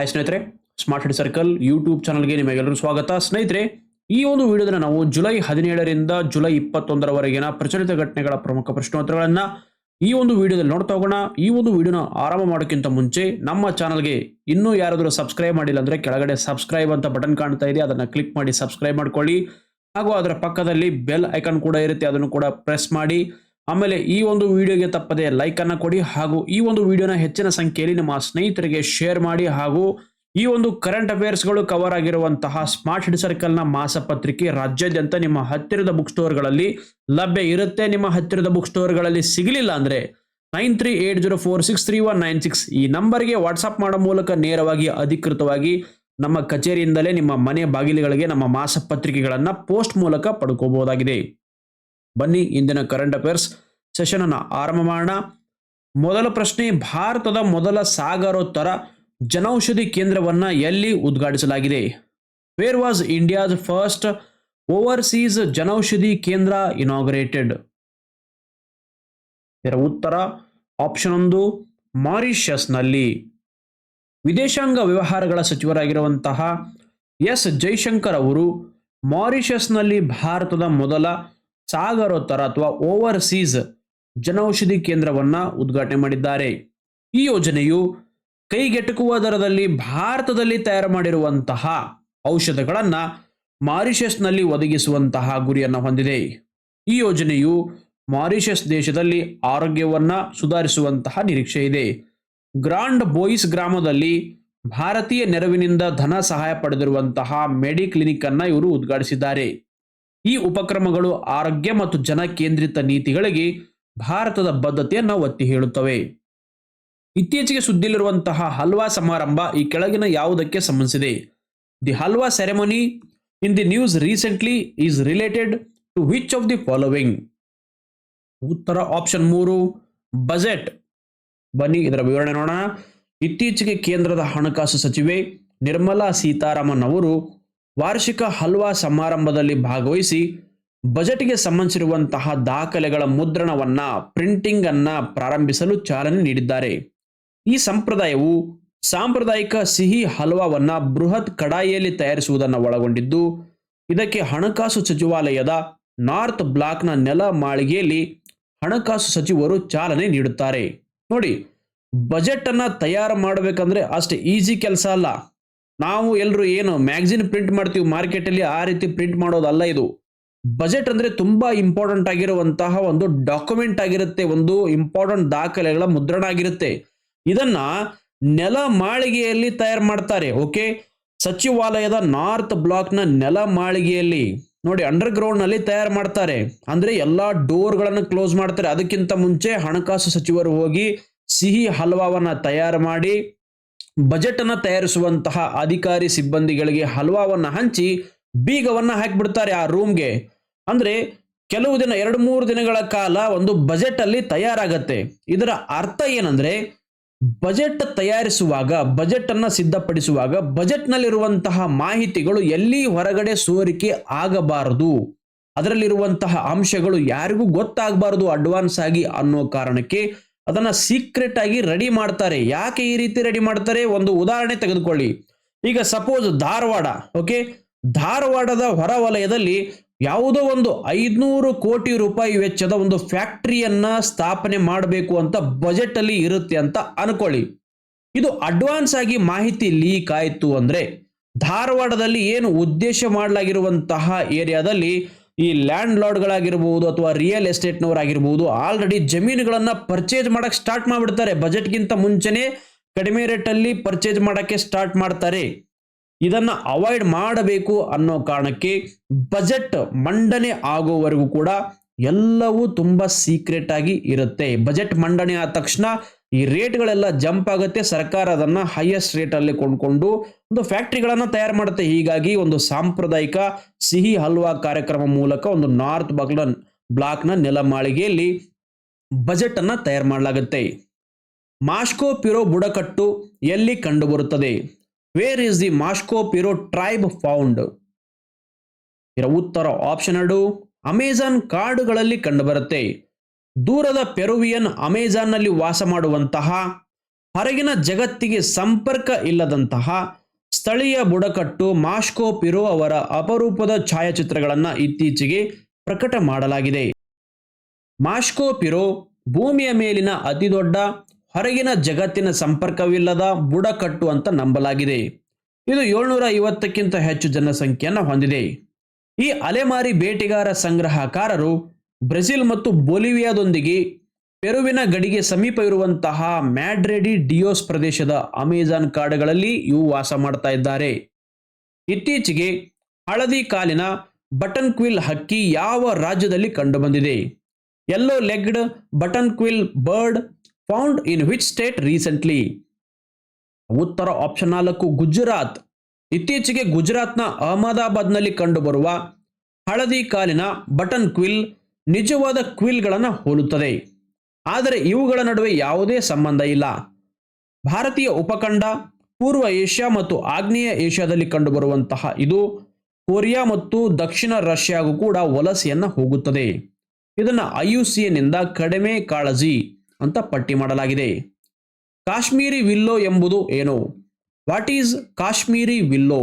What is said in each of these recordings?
Hi ಸ್ನೇಹಿತರೆ smart head circle YouTube ಚಾನಲ್ಗೆ ನಿಮಗೆಲ್ಲರೂ ಸ್ವಾಗತ. ಸ್ನೇಹಿತರೆ, ಈ ಒಂದು ವಿಡಿಯೋದಲ್ಲಿ ನಾವು ಜುಲೈ ಹದಿನೇಳರಿಂದ ಜುಲೈ ಇಪ್ಪತ್ತೊಂದರವರೆಗಿನ ಪ್ರಚಲಿತ ಘಟನೆಗಳ ಪ್ರಮುಖ ಪ್ರಶ್ನೋತ್ತರಗಳನ್ನ ಈ ಒಂದು ವಿಡಿಯೋದಲ್ಲಿ ನೋಡ್ತಾ ಹೋಗೋಣ. ಈ ಒಂದು ವಿಡಿಯೋನ ಆರಂಭ ಮಾಡೋಕ್ಕಿಂತ ಮುಂಚೆ ನಮ್ಮ ಚಾನಲ್ಗೆ ಇನ್ನೂ ಯಾರಾದರೂ ಸಬ್ಸ್ಕ್ರೈಬ್ ಮಾಡಿಲ್ಲ ಅಂದ್ರೆ ಕೆಳಗಡೆ ಸಬ್ಸ್ಕ್ರೈಬ್ ಅಂತ ಬಟನ್ ಕಾಣ್ತಾ ಇದೆ. ಅದನ್ನ ಕ್ಲಿಕ್ ಮಾಡಿ ಸಬ್ಸ್ಕ್ರೈಬ್ ಮಾಡ್ಕೊಳ್ಳಿ. ಹಾಗೂ ಅದರ ಪಕ್ಕದಲ್ಲಿ ಬೆಲ್ ಐಕಾನ್ ಕೂಡ ಇರುತ್ತೆ. ಅದನ್ನು ಕೂಡ ಪ್ರೆಸ್ ಮಾಡಿ. ಆಮೇಲೆ ಈ ಒಂದು ವಿಡಿಯೋಗೆ ತಪ್ಪದೆ ಲೈಕ್ ಅನ್ನ ಕೊಡಿ ಹಾಗೂ ಈ ಒಂದು ವಿಡಿಯೋನ ಹೆಚ್ಚಿನ ಸಂಖ್ಯೆಯಲ್ಲಿ ನಿಮ್ಮ ಸ್ನೇಹಿತರಿಗೆ ಶೇರ್ ಮಾಡಿ ಹಾಗೂ ಈ ಒಂದು ಕರೆಂಟ್ ಅಫೇರ್ಸ್ಗಳು ಕವರ್ ಆಗಿರುವಂತಹ ಸ್ಮಾರ್ಟ್ ಹಿಡ್ ಸರ್ಕಲ್ನ ಮಾಸಪತ್ರಿಕೆ ರಾಜ್ಯಾದ್ಯಂತ ನಿಮ್ಮ ಹತ್ತಿರದ ಬುಕ್ ಸ್ಟೋರ್ಗಳಲ್ಲಿ ಲಭ್ಯ ಇರುತ್ತೆ. ನಿಮ್ಮ ಹತ್ತಿರದ ಬುಕ್ ಸ್ಟೋರ್ಗಳಲ್ಲಿ ಸಿಗಲಿಲ್ಲ ಅಂದ್ರೆ nine three eight zero four six three one nine six ಈ ನಂಬರ್ಗೆ ವಾಟ್ಸ್ಆಪ್ ಮಾಡೋ ಮೂಲಕ ನೇರವಾಗಿ ಅಧಿಕೃತವಾಗಿ ನಮ್ಮ ಕಚೇರಿಯಿಂದಲೇ ನಿಮ್ಮ ಮನೆ ಬಾಗಿಲುಗಳಿಗೆ ನಮ್ಮ ಮಾಸಪತ್ರಿಕೆಗಳನ್ನು ಪೋಸ್ಟ್ ಮೂಲಕ ಪಡ್ಕೋಬಹುದಾಗಿದೆ. ಬನ್ನಿ ಇಂದಿನ ಕರೆಂಟ್ ಅಫೇರ್ಸ್ ಸೆಷನ್ ಅನ್ನು ಆರಂಭ ಮಾಡೋಣ. ಮೊದಲ ಪ್ರಶ್ನೆ, ಭಾರತದ ಮೊದಲ ಸಾಗರೋತ್ತರ ಜನೌಷಧಿ ಕೇಂದ್ರವನ್ನ ಎಲ್ಲಿ ಉದ್ಘಾಟಿಸಲಾಗಿದೆ? Where was India's first overseas Janaushadhi Kendra inaugurated ಇದರ ಉತ್ತರ ಆಪ್ಷನ್ ಒಂದು ಮಾರಿಷಸ್ನಲ್ಲಿ ವಿದೇಶಾಂಗ ವ್ಯವಹಾರಗಳ ಸಚಿವರಾಗಿರುವಂತಹ ಎಸ್. ಜೈಶಂಕರ್ ಅವರು ಮಾರಿಷಸ್ನಲ್ಲಿ ಭಾರತದ ಮೊದಲ ಸಾಗರೋತ್ತರ ಅಥವಾ ಓವರ್ಸೀಸ್ ಜನೌಷಧಿ ಕೇಂದ್ರವನ್ನ ಉದ್ಘಾಟನೆ ಮಾಡಿದ್ದಾರೆ. ಈ ಯೋಜನೆಯು ಕೈಗೆಟುಕುವ ದರದಲ್ಲಿ ಭಾರತದಲ್ಲಿ ತಯಾರು ಮಾಡಿರುವಂತಹ ಔಷಧಗಳನ್ನ ಮಾರಿಷಸ್ನಲ್ಲಿ ಒದಗಿಸುವಂತಹ ಗುರಿಯನ್ನು ಹೊಂದಿದೆ. ಈ ಯೋಜನೆಯು ಮಾರಿಷಸ್ ದೇಶದಲ್ಲಿ ಆರೋಗ್ಯವನ್ನ ಸುಧಾರಿಸುವಂತಹ ನಿರೀಕ್ಷೆ ಇದೆ. ಗ್ರಾಂಡ್ ಬೋಯಿಸ್ ಗ್ರಾಮದಲ್ಲಿ ಭಾರತೀಯ ನೆರವಿನಿಂದ ಧನ ಸಹಾಯ ಪಡೆದಿರುವಂತಹ ಮೆಡಿ ಕ್ಲಿನಿಕ್ ಅನ್ನ ಇವರು ಉದ್ಘಾಟಿಸಿದ್ದಾರೆ. ಈ ಉಪಕ್ರಮಗಳು ಆರೋಗ್ಯ ಮತ್ತು ಜನ ಕೇಂದ್ರಿತ ನೀತಿಗಳಿಗೆ ಭಾರತದ ಬದ್ಧತೆಯನ್ನು ಒತ್ತಿ ಹೇಳುತ್ತವೆ. ಇತ್ತೀಚೆಗೆ ಸುದ್ದಿಯಲ್ಲಿರುವಂತಹ ಹಲ್ವಾ ಸಮಾರಂಭ ಈ ಕೆಳಗಿನ ಯಾವುದಕ್ಕೆ ಸಂಬಂಧಿಸಿದೆ? The halwa ceremony in the news recently is related to which of the following? ಉತ್ತರ ಆಪ್ಷನ್ ಮೂರು, ಬಜೆಟ್. ಬನ್ನಿ ಇದರ ವಿವರಣೆ ನೋಡೋಣ. ಇತ್ತೀಚೆಗೆ ಕೇಂದ್ರದ ಹಣಕಾಸು ಸಚಿವೆ ನಿರ್ಮಲಾ ಸೀತಾರಾಮನ್ ಅವರು ವಾರ್ಷಿಕ ಹಲ್ವಾ ಸಮಾರಂಭದಲ್ಲಿ ಭಾಗವಹಿಸಿ ಬಜೆಟ್ಗೆ ಸಂಬಂಧಿಸಿರುವಂತಹ ದಾಖಲೆಗಳ ಮುದ್ರಣವನ್ನ ಪ್ರಿಂಟಿಂಗ್ ಅನ್ನ ಪ್ರಾರಂಭಿಸಲು ಚಾಲನೆ ನೀಡಿದ್ದಾರೆ. ಈ ಸಂಪ್ರದಾಯವು ಸಾಂಪ್ರದಾಯಿಕ ಸಿಹಿ ಹಲ್ವಾವನ್ನ ಬೃಹತ್ ಕಡಾಯಿಯಲ್ಲಿ ತಯಾರಿಸುವುದನ್ನು ಒಳಗೊಂಡಿದ್ದು, ಇದಕ್ಕೆ ಹಣಕಾಸು ಸಚಿವಾಲಯದ ನಾರ್ತ್ ಬ್ಲಾಕ್ನ ನೆಲ ಮಾಳಿಗೆಯಲ್ಲಿ ಹಣಕಾಸು ಸಚಿವರು ಚಾಲನೆ ನೀಡುತ್ತಾರೆ. ನೋಡಿ, ಬಜೆಟ್ ಅನ್ನ ತಯಾರು ಮಾಡಬೇಕಂದ್ರೆ ಅಷ್ಟು ಈಸಿ ಕೆಲಸ ಅಲ್ಲ. ನಾವು ಎಲ್ಲರೂ ಏನು ಮ್ಯಾಗ್ಝಿನ್ ಪ್ರಿಂಟ್ ಮಾಡ್ತೀವಿ ಮಾರ್ಕೆಟಲ್ಲಿ, ಆ ರೀತಿ ಪ್ರಿಂಟ್ ಮಾಡೋದಲ್ಲ ಇದು. ಬಜೆಟ್ ಅಂದ್ರೆ ತುಂಬಾ ಇಂಪಾರ್ಟೆಂಟ್ ಆಗಿರುವಂತಹ ಒಂದು ಡಾಕ್ಯುಮೆಂಟ್ ಆಗಿರುತ್ತೆ, ಒಂದು ಇಂಪಾರ್ಟೆಂಟ್ ದಾಖಲೆಗಳ ಮುದ್ರಣ ಆಗಿರುತ್ತೆ. ಇದನ್ನ ನೆಲ ಮಾಳಿಗೆಯಲ್ಲಿ ತಯಾರು ಮಾಡ್ತಾರೆ ಓಕೆ ಸಚಿವಾಲಯದ ನಾರ್ತ್ ಬ್ಲಾಕ್ನ ನೆಲ ಮಾಳಿಗೆಯಲ್ಲಿ, ನೋಡಿ ಅಂಡರ್ ಗ್ರೌಂಡ್ನಲ್ಲಿ ತಯಾರು ಮಾಡ್ತಾರೆ. ಅಂದ್ರೆ ಎಲ್ಲಾ ಡೋರ್ಗಳನ್ನು ಕ್ಲೋಸ್ ಮಾಡ್ತಾರೆ. ಅದಕ್ಕಿಂತ ಮುಂಚೆ ಹಣಕಾಸು ಸಚಿವರು ಹೋಗಿ ಸಿಹಿ ಹಲ್ವಾವನ್ನ ತಯಾರು ಮಾಡಿ, ಬಜೆಟ್ ಅನ್ನ ತಯಾರಿಸುವಂತಹ ಅಧಿಕಾರಿ ಸಿಬ್ಬಂದಿಗಳಿಗೆ ಹಲ್ವಾವನ್ನ ಹಂಚಿ ಬೀಗವನ್ನ ಹಾಕಿಬಿಡ್ತಾರೆ ಆ ರೂಮ್ಗೆ ಅಂದ್ರೆ ಕೆಲವು ದಿನ, ಎರಡು, ಮೂರು ದಿನಗಳ ಕಾಲ ಒಂದು ಬಜೆಟ್ ಅಲ್ಲಿ ತಯಾರಾಗತ್ತೆ. ಇದರ ಅರ್ಥ ಏನಂದ್ರೆ ಬಜೆಟ್ ತಯಾರಿಸುವಾಗ ಬಜೆಟ್ ಅನ್ನ ಸಿದ್ಧಪಡಿಸುವಾಗ ಬಜೆಟ್ ನಲ್ಲಿರುವಂತಹ ಮಾಹಿತಿಗಳು ಎಲ್ಲಿ ಹೊರಗಡೆ ಸೋರಿಕೆ ಆಗಬಾರದು, ಅದರಲ್ಲಿರುವಂತಹ ಅಂಶಗಳು ಯಾರಿಗೂ ಗೊತ್ತಾಗಬಾರದು ಅಡ್ವಾನ್ಸ್ ಆಗಿ ಅನ್ನೋ ಕಾರಣಕ್ಕೆ ಅದನ್ನ ಸೀಕ್ರೆಟ್ ಆಗಿ ರೆಡಿ ಮಾಡ್ತಾರೆ. ಯಾಕೆ ಈ ರೀತಿ ರೆಡಿ ಮಾಡ್ತಾರೆ? ಒಂದು ಉದಾಹರಣೆ ತೆಗೆದುಕೊಳ್ಳಿ. ಈಗ ಸಪೋಸ್ ಧಾರವಾಡ ಓಕೆ ಧಾರವಾಡದ ಹೊರವಲಯದಲ್ಲಿ ಯಾವುದೋ ಒಂದು ಐದುನೂರು ಕೋಟಿ ರೂಪಾಯಿ ವೆಚ್ಚದ ಒಂದು ಫ್ಯಾಕ್ಟರಿಯನ್ನ ಸ್ಥಾಪನೆ ಮಾಡಬೇಕು ಅಂತ ಬಜೆಟ್ ಅಲ್ಲಿ ಇರುತ್ತೆ ಅಂತ ಅನ್ಕೊಳ್ಳಿ. ಇದು ಅಡ್ವಾನ್ಸ್ ಆಗಿ ಮಾಹಿತಿ ಲೀಕ್ ಆಯಿತು ಅಂದ್ರೆ ಧಾರವಾಡದಲ್ಲಿ ಏನು ಉದ್ದೇಶ ಮಾಡಲಾಗಿರುವಂತಹ ಏರಿಯಾದಲ್ಲಿ ಈ ಲ್ಯಾಂಡ್ ಲಾರ್ಡ್ಗಳಾಗಿರ್ಬೋದು ಅಥವಾ ರಿಯಲ್ ಎಸ್ಟೇಟ್ನವರಾಗಿರ್ಬೋದು ಆಲ್ರೆಡಿ ಜಮೀನುಗಳನ್ನ ಪರ್ಚೇಸ್ ಮಾಡಕ್ಕೆ ಸ್ಟಾರ್ಟ್ ಮಾಡಿಬಿಡ್ತಾರೆ. ಬಜೆಟ್ಗಿಂತ ಮುಂಚೆನೆ ಕಡಿಮೆ ರೇಟಲ್ಲಿ ಪರ್ಚೇಸ್ ಮಾಡೋಕ್ಕೆ ಸ್ಟಾರ್ಟ್ ಮಾಡ್ತಾರೆ. ಇದನ್ನ ಅವಾಯ್ಡ್ ಮಾಡಬೇಕು ಅನ್ನೋ ಕಾರಣಕ್ಕೆ ಬಜೆಟ್ ಮಂಡನೆ ಆಗೋವರೆಗೂ ಕೂಡ ಎಲ್ಲವೂ ತುಂಬಾ ಸೀಕ್ರೆಟ್ ಆಗಿ ಇರುತ್ತೆ. ಬಜೆಟ್ ಮಂಡನೆ ಆದ ತಕ್ಷಣ ಈ ರೇಟ್ಗಳೆಲ್ಲ ಜಂಪ್ ಆಗುತ್ತೆ. ಸರ್ಕಾರ ಅದನ್ನ ಹೈಯೆಸ್ಟ್ ರೇಟ್ ಅಲ್ಲಿ ಕೊಂಡ್ಕೊಂಡು ಒಂದು ಫ್ಯಾಕ್ಟ್ರಿಗಳನ್ನು ತಯಾರು ಮಾಡುತ್ತೆ. ಹೀಗಾಗಿ ಒಂದು ಸಾಂಪ್ರದಾಯಿಕ ಸಿಹಿ ಹಲ್ವಾ ಕಾರ್ಯಕ್ರಮ ಮೂಲಕ ಒಂದು ನಾರ್ತ್ ಬಗ್ಲನ್ ಬ್ಲಾಕ್ನ ನೆಲಮಾಳಿಗೆಯಲ್ಲಿ ಬಜೆಟ್ ಅನ್ನ ತಯಾರು ಮಾಡಲಾಗುತ್ತೆ. ಮಾಸ್ಕೋ ಪಿರೋ ಬುಡಕಟ್ಟು ಎಲ್ಲಿ ಕಂಡುಬರುತ್ತದೆ? Where is the Mashco Piro tribe found ಇದರ ಉತ್ತರ ಆಪ್ಷನ್ ಎರಡು ಅಮೆಜಾನ್ ಕಾಡುಗಳಲ್ಲಿ ಕಂಡುಬರುತ್ತೆ. ದೂರದ ಪೆರುವಿಯನ್ ಅಮೆಜಾನ್ನಲ್ಲಿ ವಾಸ ಮಾಡುವಂತಹ, ಹೊರಗಿನ ಜಗತ್ತಿಗೆ ಸಂಪರ್ಕ ಇಲ್ಲದಂತಹ ಸ್ಥಳೀಯ ಬುಡಕಟ್ಟು ಮಾಸ್ಕೋ ಪಿರೋ ಅವರ ಅಪರೂಪದ ಛಾಯಾಚಿತ್ರಗಳನ್ನು ಇತ್ತೀಚೆಗೆ ಪ್ರಕಟ ಮಾಡಲಾಗಿದೆ. ಮಾಸ್ಕೋ ಪಿರೋ ಭೂಮಿಯ ಮೇಲಿನ ಅತಿದೊಡ್ಡ ಹೊರಗಿನ ಜಗತ್ತಿನ ಸಂಪರ್ಕವಿಲ್ಲದ ಬುಡಕಟ್ಟು ಅಂತ ನಂಬಲಾಗಿದೆ. ಇದು ಏಳ್ನೂರ ಐವತ್ತಕ್ಕಿಂತ ಹೆಚ್ಚು ಜನಸಂಖ್ಯೆಯನ್ನು ಹೊಂದಿದೆ. ಈ ಅಲೆಮಾರಿ ಬೇಟೆಗಾರ ಸಂಗ್ರಹಕಾರರು ಬ್ರೆಜಿಲ್ ಮತ್ತು ಬೊಲಿವಿಯಾದೊಂದಿಗೆ ಪೆರುವಿನ ಗಡಿಗೆ ಸಮೀಪ ಇರುವಂತಹ ಮ್ಯಾಡ್ರೆಡಿ ಡಿಯೋಸ್ ಪ್ರದೇಶದ ಅಮೆಜಾನ್ ಕಾಡುಗಳಲ್ಲಿ ಇವು ವಾಸ ಮಾಡ್ತಾ ಇದ್ದಾರೆ. ಇತ್ತೀಚೆಗೆ ಹಳದಿ ಕಾಲಿನ ಬಟನ್ ಕ್ವಿಲ್ ಹಕ್ಕಿ ಯಾವ ರಾಜ್ಯದಲ್ಲಿ ಕಂಡುಬಂದಿದೆ? Yellow legged button quail bird found in which state recently ಉತ್ತರ ಆಪ್ಷನ್ ನಾಲ್ಕು, ಗುಜರಾತ್. ಇತ್ತೀಚೆಗೆ ಗುಜರಾತ್ನ ಅಹಮದಾಬಾದ್ನಲ್ಲಿ ಕಂಡುಬರುವ ಹಳದಿ ಕಾಲಿನ ಬಟನ್ ಕ್ವಿಲ್ ನಿಜವಾದ ಕ್ವಿಲ್ಗಳನ್ನು ಹೋಲುತ್ತದೆ. ಆದರೆ ಇವುಗಳ ನಡುವೆ ಯಾವುದೇ ಸಂಬಂಧ ಇಲ್ಲ. ಭಾರತೀಯ ಉಪಖಂಡ, ಪೂರ್ವ ಏಷ್ಯಾ ಮತ್ತು ಆಗ್ನೇಯ ಏಷ್ಯಾದಲ್ಲಿ ಕಂಡುಬರುವಂತಹ ಇದು ಕೊರಿಯಾ ಮತ್ತು ದಕ್ಷಿಣ ರಷ್ಯಾಗೂ ಕೂಡ ವಲಸೆಯನ್ನ ಹೋಗುತ್ತದೆ. ಇದನ್ನು ಐಯುಸಿಎನ್ನಿಂದ ಕಡಿಮೆ ಕಾಳಜಿ. ಅಂತ ಪಟ್ಟಿ ಮಾಡಲಾಗಿದೆ. ಕಾಶ್ಮೀರಿ ವಿಲ್ಲೋ ಎಂಬುದು ಏನು? What is Kashmiri willow?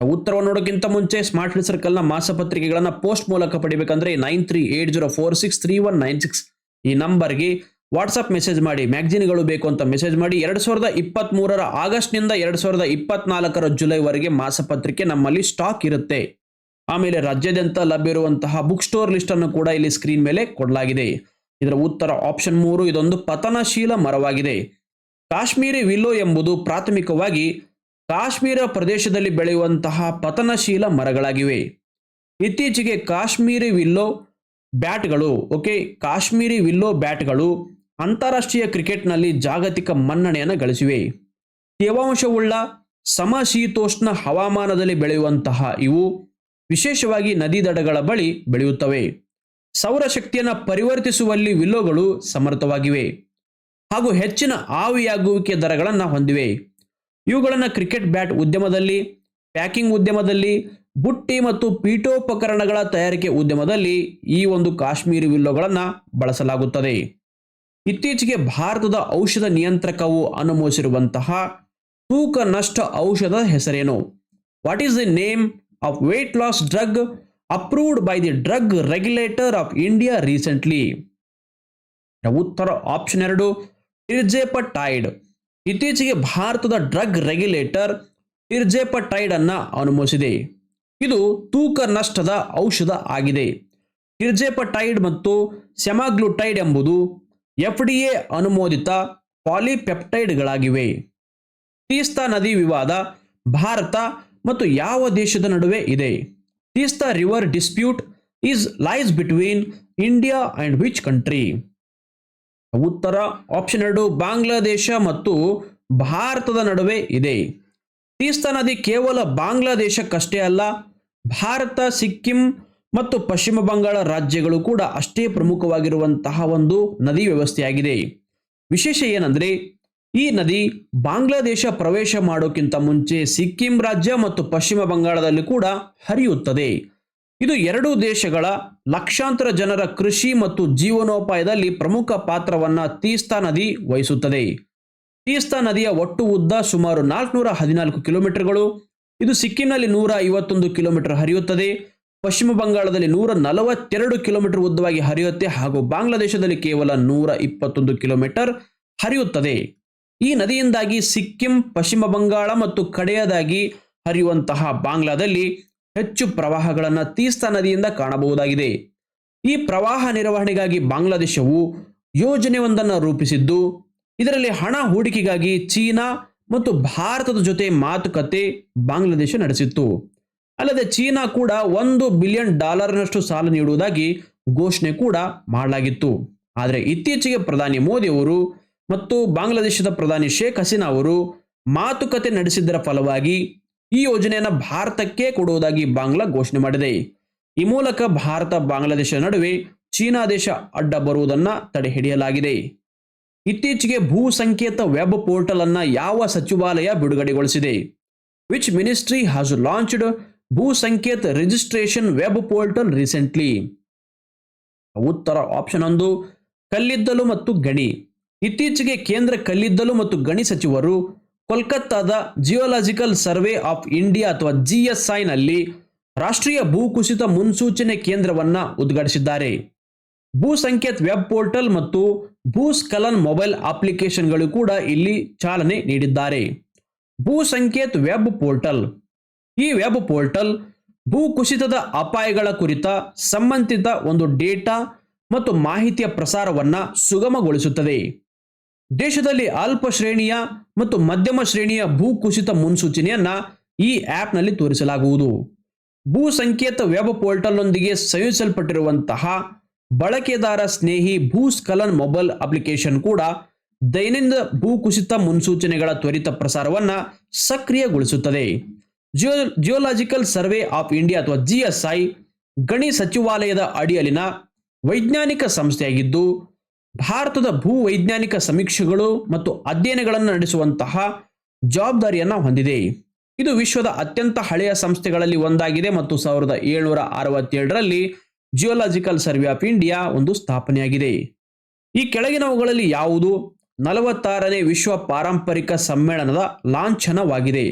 ಉತ್ತರವನ್ನು ನೋಡೋಕ್ಕಿಂತ ಮುಂಚೆ ಸ್ಮಾರ್ಟ್ ಸರ್ಕಲ್ನ ಮಾಸಪತ್ರಿಕೆಗಳನ್ನು ಪೋಸ್ಟ್ ಮೂಲಕ ಪಡಿಬೇಕಂದ್ರೆ nine three eight zero four six three one nine six ಈ ನಂಬರ್ಗೆ ವಾಟ್ಸಪ್ ಮೆಸೇಜ್ ಮಾಡಿ ಮ್ಯಾಗ್ಜಿನ್ಗಳು ಬೇಕು ಅಂತ ಮೆಸೇಜ್ ಮಾಡಿ, ಎರಡು ಸಾವಿರದ ಇಪ್ಪತ್ತ್ ಮೂರರ ಆಗಸ್ಟ್ನಿಂದ ಎರಡು ಸಾವಿರದ ಇಪ್ಪತ್ನಾಲ್ಕರ ಜುಲೈವರೆಗೆ ಮಾಸಪತ್ರಿಕೆ ನಮ್ಮಲ್ಲಿ ಸ್ಟಾಕ್ ಇರುತ್ತೆ. ಆಮೇಲೆ ರಾಜ್ಯಾದ್ಯಂತ ಲಭ್ಯ ಇರುವಂತಹ ಬುಕ್ ಸ್ಟೋರ್ ಲಿಸ್ಟ್ ಅನ್ನು ಕೂಡ ಇಲ್ಲಿ ಸ್ಕ್ರೀನ್ ಮೇಲೆ ಕೊಡಲಾಗಿದೆ. ಇದರ ಉತ್ತರ ಆಪ್ಷನ್ ಮೂರು, ಇದೊಂದು ಪತನಶೀಲ ಮರವಾಗಿದೆ. ಕಾಶ್ಮೀರಿ ವಿಲ್ಲೋ ಎಂಬುದು ಪ್ರಾಥಮಿಕವಾಗಿ ಕಾಶ್ಮೀರ ಪ್ರದೇಶದಲ್ಲಿ ಬೆಳೆಯುವಂತಹ ಪತನಶೀಲ ಮರಗಳಾಗಿವೆ. ಇತ್ತೀಚೆಗೆ ಕಾಶ್ಮೀರಿ ವಿಲ್ಲೋ ಬ್ಯಾಟ್ಗಳು ಓಕೆ ಕಾಶ್ಮೀರಿ ವಿಲ್ಲೋ ಬ್ಯಾಟ್ಗಳು ಅಂತಾರಾಷ್ಟ್ರೀಯ ಕ್ರಿಕೆಟ್ನಲ್ಲಿ ಜಾಗತಿಕ ಮನ್ನಣೆಯನ್ನು ಗಳಿಸಿವೆ. ತೇವಾಂಶವುಳ್ಳ ಸಮಶೀತೋಷ್ಣ ಹವಾಮಾನದಲ್ಲಿ ಬೆಳೆಯುವಂತಹ ಇವು ವಿಶೇಷವಾಗಿ ನದಿ ದಡಗಳ ಬಳಿ ಬೆಳೆಯುತ್ತವೆ. ಸೌರಶಕ್ತಿಯನ್ನು ಪರಿವರ್ತಿಸುವಲ್ಲಿ ವಿಲ್ಲೋಗಳು ಸಮರ್ಥವಾಗಿವೆ. ಹಾಗೂ ಹೆಚ್ಚಿನ ಆವಿಯಾಗುವಿಕೆ ದರಗಳನ್ನು ಹೊಂದಿವೆ. ಇವುಗಳನ್ನು ಕ್ರಿಕೆಟ್ ಬ್ಯಾಟ್ ಉದ್ಯಮದಲ್ಲಿ, ಪ್ಯಾಕಿಂಗ್ ಉದ್ಯಮದಲ್ಲಿ, ಬುಟ್ಟಿ ಮತ್ತು ಪೀಠೋಪಕರಣಗಳ ತಯಾರಿಕೆ ಉದ್ಯಮದಲ್ಲಿ ಈ ಒಂದು ಕಾಶ್ಮೀರಿ ವಿಲ್ಲೋಗಳನ್ನು ಬಳಸಲಾಗುತ್ತದೆ. ಇತ್ತೀಚೆಗೆ ಭಾರತದ ಔಷಧ ನಿಯಂತ್ರಕವು ಅನುಮೋದಿಸಿರುವಂತಹ ತೂಕ ನಷ್ಟ ಔಷಧ ಹೆಸರೇನು? What is the name of weight loss drug approved by the drug regulator of India recently ಉತ್ತರ ಆಪ್ಷನ್ ಎರಡು ಟಿರ್ಜೆಪಟೈಡ್ ಇತ್ತೀಚೆಗೆ ಭಾರತದ ಡ್ರಗ್ ರೆಗ್ಯುಲೇಟರ್ ಟಿರ್ಜೆಪಟೈಡ್ ಅನ್ನ ಅನುಮೋದಿಸಿದೆ ಇದು ತೂಕ ನಷ್ಟದ ಔಷಧ ಆಗಿದೆ. ಟಿರ್ಜೆಪಟೈಡ್ ಮತ್ತು ಸೆಮಾಗ್ಲುಟೈಡ್ ಎಂಬುದು ಎಫ್ ಡಿ ಎ ಅನುಮೋದಿತ ಪಾಲಿಪೆಪ್ಟೈಡ್ಗಳಾಗಿವೆ. ತೀಸ್ತಾ ನದಿ ವಿವಾದ ಭಾರತ ಮತ್ತು ಯಾವ ದೇಶದ ನಡುವೆ ಇದೆ? Teesta River dispute is, lies between India and which country? ಉತ್ತರ ಆಪ್ಷನ್ ಎರಡು, ಬಾಂಗ್ಲಾದೇಶ ಮತ್ತು ಭಾರತದ ನಡುವೆ ಇದೆ ತೀಸ್ತಾ ನದಿ ಕೇವಲ ಬಾಂಗ್ಲಾದೇಶಕ್ಕಷ್ಟೇ ಅಲ್ಲ, ಭಾರತ, ಸಿಕ್ಕಿಂ ಮತ್ತು ಪಶ್ಚಿಮ ಬಂಗಾಳ ರಾಜ್ಯಗಳು ಕೂಡ ಅಷ್ಟೇ ಪ್ರಮುಖವಾಗಿರುವಂತಹ ಒಂದು ನದಿ ವ್ಯವಸ್ಥೆಯಾಗಿದೆ ವಿಶೇಷ ಏನಂದ್ರೆ ಈ ನದಿ ಬಾಂಗ್ಲಾದೇಶ ಪ್ರವೇಶ ಮಾಡೋಕ್ಕಿಂತ ಮುಂಚೆ ಸಿಕ್ಕಿಂ ರಾಜ್ಯ ಮತ್ತು ಪಶ್ಚಿಮ ಬಂಗಾಳದಲ್ಲಿ ಕೂಡ ಹರಿಯುತ್ತದೆ. ಇದು ಎರಡೂ ದೇಶಗಳ ಲಕ್ಷಾಂತರ ಜನರ ಕೃಷಿ ಮತ್ತು ಜೀವನೋಪಾಯದಲ್ಲಿ ಪ್ರಮುಖ ಪಾತ್ರವನ್ನ ತೀಸ್ತಾ ನದಿ ವಹಿಸುತ್ತದೆ. ತೀಸ್ತಾ ನದಿಯ ಒಟ್ಟು ಉದ್ದ ಸುಮಾರು ನಾಲ್ಕುನೂರ ಹದಿನಾಲ್ಕು ಕಿಲೋಮೀಟರ್ಗಳು. ಇದು ಸಿಕ್ಕಿಂನಲ್ಲಿ ನೂರ ಐವತ್ತೊಂದು ಕಿಲೋಮೀಟರ್ ಹರಿಯುತ್ತದೆ. ಪಶ್ಚಿಮ ಬಂಗಾಳದಲ್ಲಿ ನೂರ ನಲವತ್ತೆರಡು ಕಿಲೋಮೀಟರ್ ಉದ್ದವಾಗಿ ಹರಿಯುತ್ತೆ ಹಾಗೂ ಬಾಂಗ್ಲಾದೇಶದಲ್ಲಿ ಕೇವಲ ನೂರ ಇಪ್ಪತ್ತೊಂದು ಕಿಲೋಮೀಟರ್ ಹರಿಯುತ್ತದೆ. ಈ ನದಿಯಿಂದಾಗಿ ಸಿಕ್ಕಿಂ, ಪಶ್ಚಿಮ ಬಂಗಾಳ ಮತ್ತು ಕಡೆಯದಾಗಿ ಹರಿಯುವಂತಹ ಬಾಂಗ್ಲಾದಲ್ಲಿ ಹೆಚ್ಚು ಪ್ರವಾಹಗಳನ್ನು ತೀಸ್ತಾ ನದಿಯಿಂದ ಕಾಣಬಹುದಾಗಿದೆ. ಈ ಪ್ರವಾಹ ನಿರ್ವಹಣೆಗಾಗಿ ಬಾಂಗ್ಲಾದೇಶವು ಯೋಜನೆಯೊಂದನ್ನು ರೂಪಿಸಿದ್ದು, ಇದರಲ್ಲಿ ಹಣ ಹೂಡಿಕೆಗಾಗಿ ಚೀನಾ ಮತ್ತು ಭಾರತದ ಜೊತೆ ಮಾತುಕತೆ ಬಾಂಗ್ಲಾದೇಶ ನಡೆಸಿತ್ತು. ಅಲ್ಲದೆ ಚೀನಾ ಕೂಡ ಒಂದು ಬಿಲಿಯನ್ ಡಾಲರ್ನಷ್ಟು ಸಾಲ ನೀಡುವುದಾಗಿ ಘೋಷಣೆ ಕೂಡ ಮಾಡಲಾಗಿತ್ತು. ಆದರೆ ಇತ್ತೀಚೆಗೆ ಪ್ರಧಾನಿ ಮೋದಿ ಅವರು ಮತ್ತು ಬಾಂಗ್ಲಾದೇಶದ ಪ್ರಧಾನಿ ಶೇಖ್ ಹಸೀನಾ ಅವರು ಮಾತುಕತೆ ನಡೆಸಿದ್ದರ ಫಲವಾಗಿ ಈ ಯೋಜನೆಯನ್ನು ಭಾರತಕ್ಕೆ ಕೊಡುವುದಾಗಿ ಬಾಂಗ್ಲಾ ಘೋಷಣೆ ಮಾಡಿದೆ. ಈ ಮೂಲಕ ಭಾರತ ಬಾಂಗ್ಲಾದೇಶ ನಡುವೆ ಚೀನಾ ದೇಶ ಅಡ್ಡ ಬರುವುದನ್ನ ತಡೆಹಿಡಿಯಲಾಗಿದೆ. ಇತ್ತೀಚೆಗೆ ಭೂ ಸಂಕೇತ ವೆಬ್ ಪೋರ್ಟಲ್ ಅನ್ನ ಯಾವ ಸಚಿವಾಲಯ ಬಿಡುಗಡೆಗೊಳಿಸಿದೆ? Which ministry has launched Bhu Sanket registration web portal recently. ಉತ್ತರ ಆಪ್ಷನ್ ಒಂದು, ಕಲ್ಲಿದ್ದಲು ಮತ್ತು ಗಣಿ. ಇತ್ತೀಚೆಗೆ ಕೇಂದ್ರ ಕಲ್ಲಿದ್ದಲು ಮತ್ತು ಗಣಿ ಸಚಿವರು ಕೋಲ್ಕತ್ತಾದ ಜಿಯೋಲಾಜಿಕಲ್ ಸರ್ವೆ ಆಫ್ ಇಂಡಿಯಾ ಅಥವಾ ಜಿಎಸ್ಐನಲ್ಲಿ ರಾಷ್ಟ್ರೀಯ ಭೂಕುಸಿತ ಮುನ್ಸೂಚನೆ ಕೇಂದ್ರವನ್ನ ಉದ್ಘಾಟಿಸಿದ್ದಾರೆ. ಭೂ ಸಂಕೇತ್ ವೆಬ್ ಪೋರ್ಟಲ್ ಮತ್ತು ಭೂಸ್ಖಲನ್ ಮೊಬೈಲ್ ಅಪ್ಲಿಕೇಶನ್ಗಳು ಕೂಡ ಇಲ್ಲಿ ಚಾಲನೆ ನೀಡಿದ್ದಾರೆ. Bhu Sanket web portal. ಈ ವೆಬ್ ಪೋರ್ಟಲ್ ಭೂಕುಸಿತದ ಅಪಾಯಗಳ ಕುರಿತ ಸಂಬಂಧಿತ ಒಂದು ಡೇಟಾ ಮತ್ತು ಮಾಹಿತಿಯ ಪ್ರಸಾರವನ್ನು ಸುಗಮಗೊಳಿಸುತ್ತದೆ. ದೇಶದಲ್ಲಿ ಅಲ್ಪ ಶ್ರೇಣಿಯ ಮತ್ತು ಮಧ್ಯಮ ಶ್ರೇಣಿಯ ಭೂಕುಸಿತ ಮುನ್ಸೂಚನೆಯನ್ನ ಈ ಆ್ಯಪ್ನಲ್ಲಿ ತೋರಿಸಲಾಗುವುದು. ಭೂ ಸಂಕೇತ ವೆಬ್ ಪೋರ್ಟಲ್ನೊಂದಿಗೆ ಸಂಯೋಜಿಸಲ್ಪಟ್ಟಿರುವಂತಹ ಬಳಕೆದಾರ ಸ್ನೇಹಿ ಭೂಸ್ಖಲನ್ ಮೊಬೈಲ್ ಅಪ್ಲಿಕೇಶನ್ ಕೂಡ ದೈನಂದಿನ ಭೂಕುಸಿತ ಮುನ್ಸೂಚನೆಗಳ ತ್ವರಿತ ಪ್ರಸಾರವನ್ನು ಸಕ್ರಿಯಗೊಳಿಸುತ್ತದೆ. Geo, geological survey of India ಅಥವಾ ಜಿಎಸ್ಐ ಗಣಿ ಸಚಿವಾಲಯದ ಅಡಿಯಲ್ಲಿನ ವೈಜ್ಞಾನಿಕ ಸಂಸ್ಥೆಯಾಗಿದ್ದು ಭಾರತದ ಭೂ ವೈಜ್ಞಾನಿಕ ಸಮೀಕ್ಷೆಗಳು ಮತ್ತು ಅಧ್ಯಯನಗಳನ್ನು ನಡೆಸುವಂತಹ ಜವಾಬ್ದಾರಿಯನ್ನು ಹೊಂದಿದೆ. ಇದು ವಿಶ್ವದ ಅತ್ಯಂತ ಹಳೆಯ ಸಂಸ್ಥೆಗಳಲ್ಲಿ ಒಂದಾಗಿದೆ ಮತ್ತು ಸಾವಿರದ ಏಳ್ನೂರ ಅರವತ್ತೇಳರಲ್ಲಿ ಜಿಯೋಲಾಜಿಕಲ್ ಸರ್ವೆ ಆಫ್ ಇಂಡಿಯಾ ಒಂದು ಸ್ಥಾಪನೆಯಾಗಿದೆ. ಈ ಕೆಳಗಿನವುಗಳಲ್ಲಿ ಯಾವುದು? ನಲವತ್ತಾರನೇ ವಿಶ್ವ ಪಾರಂಪರಿಕ ಸಮ್ಮೇಳನದ ಲಾಂಛನವಾಗಿದೆ.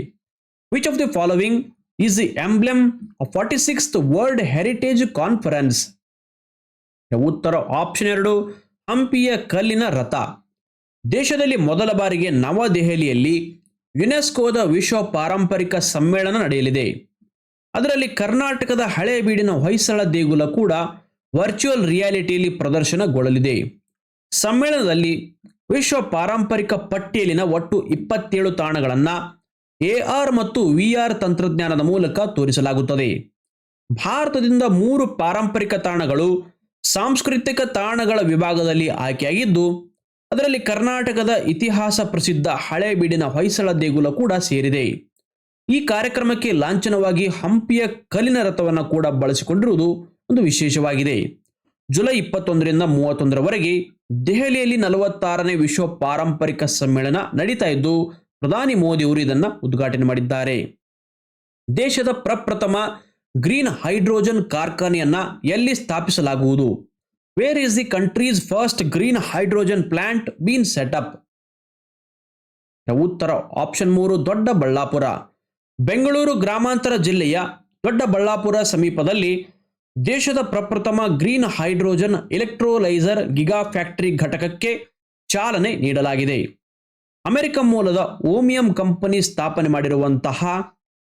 Which of the following is the emblem forty six world heritage conference ಉತ್ತರ ಆಪ್ಷನ್ ಎರಡು ಹಂಪಿಯ ಕಲ್ಲಿನ ರಥ. ದೇಶದಲ್ಲಿ ಮೊದಲ ಬಾರಿಗೆ ನವದೆಹಲಿಯಲ್ಲಿ ಯುನೆಸ್ಕೋದ ವಿಶ್ವ ಪಾರಂಪರಿಕ ಸಮ್ಮೇಳನ ನಡೆಯಲಿದೆ. ಅದರಲ್ಲಿ ಕರ್ನಾಟಕದ ಹಳೆ ಬೀಡಿನ ಹೊಯ್ಸಳ ದೇಗುಲ ಕೂಡ ವರ್ಚುವಲ್ ರಿಯಾಲಿಟಿಯಲ್ಲಿ ಪ್ರದರ್ಶನಗೊಳ್ಳಲಿದೆ. ಸಮ್ಮೇಳನದಲ್ಲಿ ವಿಶ್ವ ಪಾರಂಪರಿಕ ಪಟ್ಟಿಯಲ್ಲಿನ ಒಟ್ಟು ಇಪ್ಪತ್ತೇಳು ತಾಣಗಳನ್ನು ಎಆರ್ ಮತ್ತು ವಿಆರ್ ತಂತ್ರಜ್ಞಾನದ ಮೂಲಕ ತೋರಿಸಲಾಗುತ್ತದೆ. ಭಾರತದಿಂದ ಮೂರು ಪಾರಂಪರಿಕ ತಾಣಗಳು ಸಾಂಸ್ಕೃತಿಕ ತಾಣಗಳ ವಿಭಾಗದಲ್ಲಿ ಆಯ್ಕೆಯಾಗಿದ್ದು, ಅದರಲ್ಲಿ ಕರ್ನಾಟಕದ ಇತಿಹಾಸ ಪ್ರಸಿದ್ಧ ಹಳೆಬೀಡಿನ ಹೊಯ್ಸಳ ದೇಗುಲ ಕೂಡ ಸೇರಿದೆ. ಈ ಕಾರ್ಯಕ್ರಮಕ್ಕೆ ಲಾಂಛನವಾಗಿ ಹಂಪಿಯ ಕಲ್ಲಿನ ರಥವನ್ನು ಕೂಡ ಬಳಸಿಕೊಂಡಿರುವುದು ಒಂದು ವಿಶೇಷವಾಗಿದೆ. ಜುಲೈ ಇಪ್ಪತ್ತೊಂದರಿಂದ ಮೂವತ್ತೊಂದರವರೆಗೆ ದೆಹಲಿಯಲ್ಲಿ ನಲವತ್ತಾರನೇ ವಿಶ್ವ ಪಾರಂಪರಿಕ ಸಮ್ಮೇಳನ ನಡೀತಾ ಇದ್ದು, ಪ್ರಧಾನಿ ಮೋದಿ ಅವರು ಇದನ್ನು ಉದ್ಘಾಟನೆ ಮಾಡಿದ್ದಾರೆ. ದೇಶದ ಪ್ರಪ್ರಥಮ ಗ್ರೀನ್ ಹೈಡ್ರೋಜನ್ ಕಾರ್ಖಾನೆಯನ್ನ ಎಲ್ಲಿ ಸ್ಥಾಪಿಸಲಾಗುವುದು? Where is the country's first green hydrogen plant been set up ಉತ್ತರ ಆಪ್ಷನ್ ಮೂರು ದೊಡ್ಡ ಬಳ್ಳಾಪುರ ಬೆಂಗಳೂರು ಗ್ರಾಮಾಂತರ ಜಿಲ್ಲೆಯ ದೊಡ್ಡ ಬಳ್ಳಾಪುರ ಸಮೀಪದಲ್ಲಿ ದೇಶದ ಪ್ರಪ್ರಥಮ green hydrogen electrolyser giga factory ಘಟಕಕ್ಕೆ ಚಾಲನೆ ನೀಡಲಾಗಿದೆ. ಅಮೆರಿಕ ಮೂಲದ ಓಮಿಯಂ ಕಂಪನಿ ಸ್ಥಾಪನೆ ಮಾಡಿರುವಂತಹ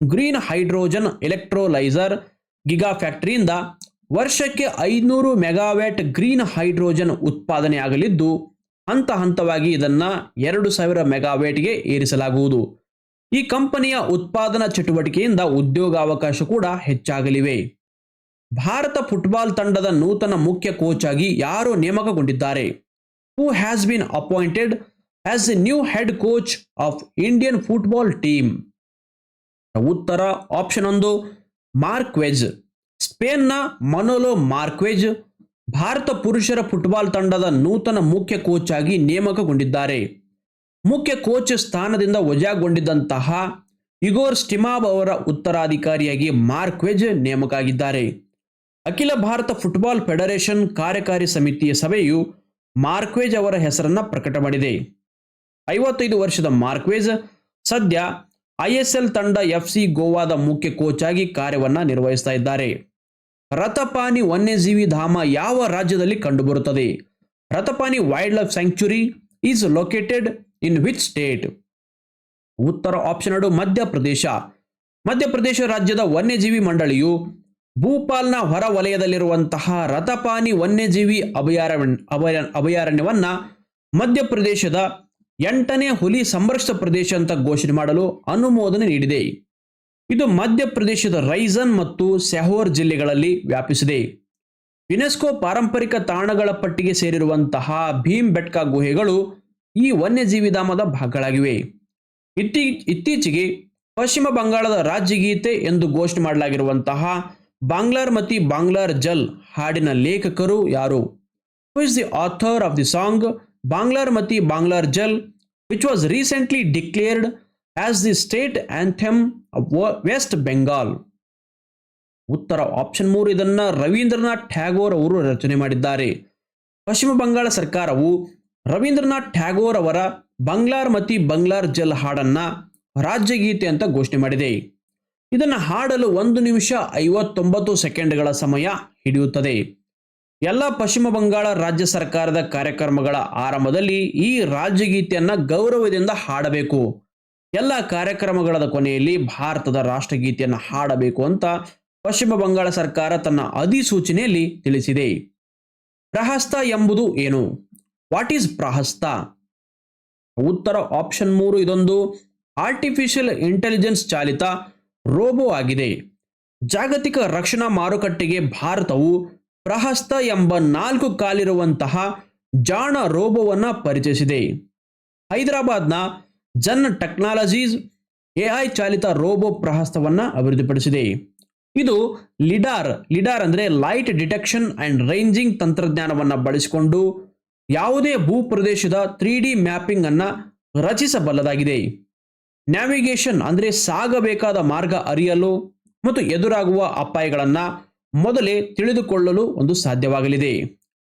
ಗ್ರೀನ್ ಹೈಡ್ರೋಜನ್ ಎಲೆಕ್ಟ್ರೋಲೈಸರ್ ಗಿಗಾ ಫ್ಯಾಕ್ಟರಿಯಿಂದ ವರ್ಷಕ್ಕೆ ಐನೂರು ಮೆಗಾವ್ಯಾಟ್ ಗ್ರೀನ್ ಹೈಡ್ರೋಜನ್ ಉತ್ಪಾದನೆಯಾಗಲಿದ್ದು ಹಂತ ಹಂತವಾಗಿ ಇದನ್ನ ಎರಡು ಸಾವಿರ ಮೆಗಾವ್ಯಾಟ್ಗೆ ಏರಿಸಲಾಗುವುದು. ಈ ಕಂಪನಿಯ ಉತ್ಪಾದನಾ ಚಟುವಟಿಕೆಯಿಂದ ಉದ್ಯೋಗಾವಕಾಶ ಕೂಡ ಹೆಚ್ಚಾಗಲಿವೆ. ಭಾರತ ಫುಟ್ಬಾಲ್ ತಂಡದ ನೂತನ ಮುಖ್ಯ ಕೋಚ್ ಆಗಿ ಯಾರು ನೇಮಕಗೊಂಡಿದ್ದಾರೆ? Who has been appointed as a new head coach of Indian football team ಉತ್ತರ ಆಪ್ಷನ್ ಒಂದು ಮಾರ್ಕ್ವೆಜ್. ಸ್ಪೇನ್ನ ಮನೋಲೋ ಮಾರ್ಕ್ವೆಜ್ ಭಾರತ ಪುರುಷರ ಫುಟ್ಬಾಲ್ ತಂಡದ ನೂತನ ಮುಖ್ಯ ಕೋಚ್ ಆಗಿ ನೇಮಕಗೊಂಡಿದ್ದಾರೆ. ಮುಖ್ಯ ಕೋಚ್ ಸ್ಥಾನದಿಂದ ವಜಾಗೊಂಡಿದ್ದಂತಹ ಇಗೋರ್ ಸ್ಟಿಮಾಬ್ ಅವರ ಉತ್ತರಾಧಿಕಾರಿಯಾಗಿ ಮಾರ್ಕ್ವೆಜ್ ನೇಮಕ ಆಗಿದ್ದಾರೆ ಅಖಿಲ ಭಾರತ ಫುಟ್ಬಾಲ್ ಫೆಡರೇಷನ್ ಕಾರ್ಯಕಾರಿ ಸಮಿತಿಯ ಸಭೆಯು ಮಾರ್ಕ್ವೆಜ್ ಅವರ ಹೆಸರನ್ನ ಪ್ರಕಟ ಮಾಡಿದೆ. ಐವತ್ತೈದು ವರ್ಷದ ಮಾರ್ಕ್ವೆಜ್ ಸದ್ಯ ಐಎಸ್ಎಲ್ ತಂಡ ಎಫ್ಸಿ ಗೋವಾದ ಮುಖ್ಯ ಕೋಚ್ ಆಗಿ ಕಾರ್ಯವನ್ನ ನಿರ್ವಹಿಸ್ತಾ ಇದ್ದಾರೆ. ರಥಪಾನಿ ವನ್ಯಜೀವಿ ಧಾಮ ಯಾವ ರಾಜ್ಯದಲ್ಲಿ ಕಂಡುಬರುತ್ತದೆ? Ratapani wildlife sanctuary is located in which state? ಉತ್ತರ ಆಪ್ಷನ್ ಎರಡು, ಮಧ್ಯಪ್ರದೇಶ. ಮಧ್ಯಪ್ರದೇಶ ರಾಜ್ಯದ ವನ್ಯಜೀವಿ ಮಂಡಳಿಯು ಭೂಪಾಲ್ನ ಹೊರ ವಲಯದಲ್ಲಿರುವಂತಹ ರಥಪಾನಿ ವನ್ಯಜೀವಿ ಅಭಯಾರಣ್ಯ ಅಭಯ ಅಭಯಾರಣ್ಯವನ್ನ ಮಧ್ಯಪ್ರದೇಶದ ಎಂಟನೇ ಹುಲಿ ಸಂರಕ್ಷಿತ ಪ್ರದೇಶ ಅಂತ ಘೋಷಣೆ ಮಾಡಲು ಅನುಮೋದನೆ ನೀಡಿದೆ. ಇದು ಮಧ್ಯಪ್ರದೇಶದ ರೈಸನ್ ಮತ್ತು ಸೆಹೋರ್ ಜಿಲ್ಲೆಗಳಲ್ಲಿ ವ್ಯಾಪಿಸಿದೆ. ಯುನೆಸ್ಕೋ ಪಾರಂಪರಿಕ ತಾಣಗಳ ಪಟ್ಟಿಗೆ ಸೇರಿರುವಂತಹ ಭೀಮ್ ಬೆಟ್ಕಾ ಗುಹೆಗಳು ಈ ವನ್ಯಜೀವಿಧಾಮದ ಭಾಗಗಳಾಗಿವೆ. ಇತ್ತೀ, ಇತ್ತೀಚೆಗೆ ಪಶ್ಚಿಮ ಬಂಗಾಳದ ರಾಜ್ಯಗೀತೆ ಎಂದು ಘೋಷಣೆ ಮಾಡಲಾಗಿರುವಂತಹ ಬಾಂಗ್ಲಾರ್ ಮತಿ ಬಾಂಗ್ಲಾರ್ ಜಲ್ ಹಾಡಿನ ಲೇಖಕರು ಯಾರು? Who is the author of the song Banglar Mati Banglar Jal which was recently declared as the state anthem West Bengal ಉತ್ತರ ಆಪ್ಷನ್ ಮೂರು ಇದನ್ನ ರವೀಂದ್ರನಾಥ್ ಟ್ಯಾಗೋರ್ ಅವರು ರಚನೆ ಮಾಡಿದ್ದಾರೆ. ಪಶ್ಚಿಮ ಬಂಗಾಳ ಸರ್ಕಾರವು ರವೀಂದ್ರನಾಥ್ ಟ್ಯಾಗೋರ್ ಅವರ ಬಂಗ್ಲಾರ್ ಮತಿ ಬಂಗ್ಲಾರ್ ಜಲ್ ಹಾಡನ್ನ ರಾಜ್ಯಗೀತೆ ಅಂತ ಘೋಷಣೆ ಮಾಡಿದೆ. ಇದನ್ನು ಹಾಡಲು ಒಂದು ನಿಮಿಷ ಐವತ್ತೊಂಬತ್ತು ಸೆಕೆಂಡ್ಗಳ ಸಮಯ ಹಿಡಿಯುತ್ತದೆ. ಎಲ್ಲ ಪಶ್ಚಿಮ ಬಂಗಾಳ ರಾಜ್ಯ ಸರ್ಕಾರದ ಕಾರ್ಯಕ್ರಮಗಳ ಆರಂಭದಲ್ಲಿ ಈ ರಾಜ್ಯಗೀತೆಯನ್ನ ಗೌರವದಿಂದ ಹಾಡಬೇಕು. ಎಲ್ಲ ಕಾರ್ಯಕ್ರಮಗಳ ಕೊನೆಯಲ್ಲಿ ಭಾರತದ ರಾಷ್ಟ್ರಗೀತೆಯನ್ನು ಹಾಡಬೇಕು ಅಂತ ಪಶ್ಚಿಮ ಬಂಗಾಳ ಸರ್ಕಾರ ತನ್ನ ಅಧಿಸೂಚನೆಯಲ್ಲಿ ತಿಳಿಸಿದೆ. ಪ್ರಹಸ್ತ ಎಂಬುದು ಏನು? What is Prahasta? ಉತ್ತರ ಆಪ್ಷನ್ ಮೂರು ಇದೊಂದು. ಆರ್ಟಿಫಿಷಿಯಲ್ ಇಂಟೆಲಿಜೆನ್ಸ್ ಚಾಲಿತ ರೋಬೋ ಆಗಿದೆ. ಜಾಗತಿಕ ರಕ್ಷಣಾ ಮಾರುಕಟ್ಟೆಗೆ ಭಾರತವು ಪ್ರಹಸ್ತ ಎಂಬ ನಾಲ್ಕು ಕಾಲಿರುವಂತಹ ಜಾಣ ರೋಬೋವನ್ನು ಪರಿಚಯಿಸಿದೆ. ಹೈದರಾಬಾದ್ನ ಜನ್ ಟೆಕ್ನಾಲಜೀಸ್ ಎಐ ಚಾಲಿತ ರೋಬೋ ಪ್ರಹಸ್ತವನ್ನು ಅಭಿವೃದ್ಧಿಪಡಿಸಿದೆ. ಇದು ಲಿಡಾರ್ ಲಿಡಾರ್ ಅಂದರೆ ಲೈಟ್ ಡಿಟೆಕ್ಷನ್ ಅಂಡ್ ರೇಂಜಿಂಗ್ ತಂತ್ರಜ್ಞಾನವನ್ನು ಬಳಸಿಕೊಂಡು ಯಾವುದೇ ಭೂಪ್ರದೇಶದ ತ್ರೀ ಡಿ ಮ್ಯಾಪಿಂಗ್ ಅನ್ನು ರಚಿಸಬಲ್ಲದಾಗಿದೆ. ನ್ಯಾವಿಗೇಷನ್ ಅಂದರೆ ಸಾಗಬೇಕಾದ ಮಾರ್ಗ ಅರಿಯಲು ಮತ್ತು ಎದುರಾಗುವ ಅಪಾಯಗಳನ್ನು ಮೊದಲೇ ತಿಳಿದುಕೊಳ್ಳಲು ಒಂದು ಸಾಧ್ಯವಾಗಲಿದೆ.